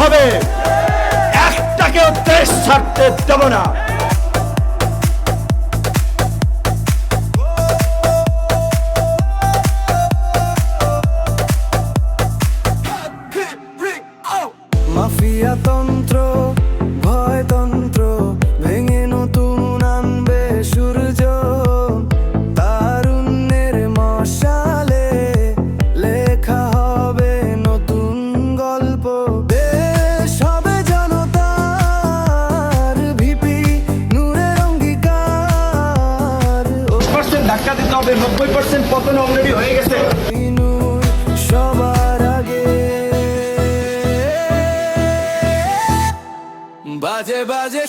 হবে। একটাকেও দেশ ছাড়তে দেব না। মাফিয়া তন্ত্র ধাক্কা দিতে হবে। নব্বই পার্সেন্ট পতন অলরেডি হয়ে গেছে। সবার আগে। বাজে বাজে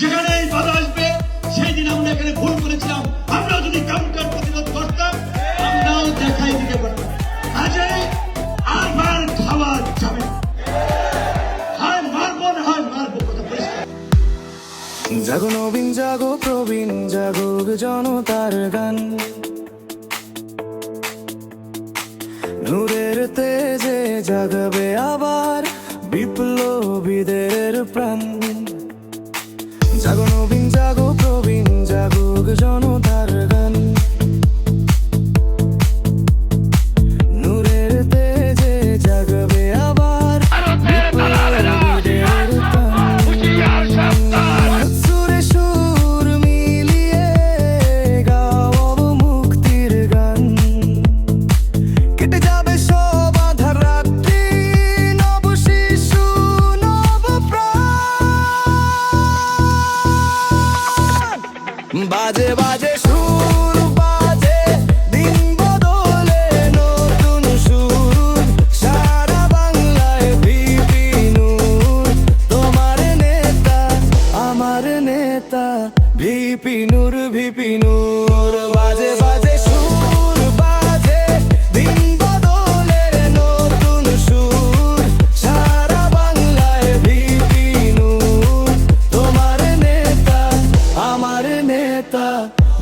যেখানে বাধা আসবে, সেই দিন আমরা এখানে ভুল করেছিলাম। আমরা যদি কাউন্টার প্রতিরোধ করতাম, আমরাও দেখাই দিতে পারতাম। আর খাওয়া যাবে জাগো নবীন, জাগো প্রবীণ জাগুক জনতার গান। নূরের তেজে জাগবে আবার বিপ্লবীদের প্রাণ। জাগো নবীন জাগো প্রবীণ জাগুক জনতার বাজে বাজে সুর, বাজে দিন বদলে নতুন সুর। সারা বাংলায় ভিপি নূর। তোমার নেতা, আমার নেতা, ভিপি নূর ভিপি নূর। বাজে বাজে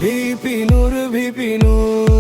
ভিপি নূর ভিপি নূর।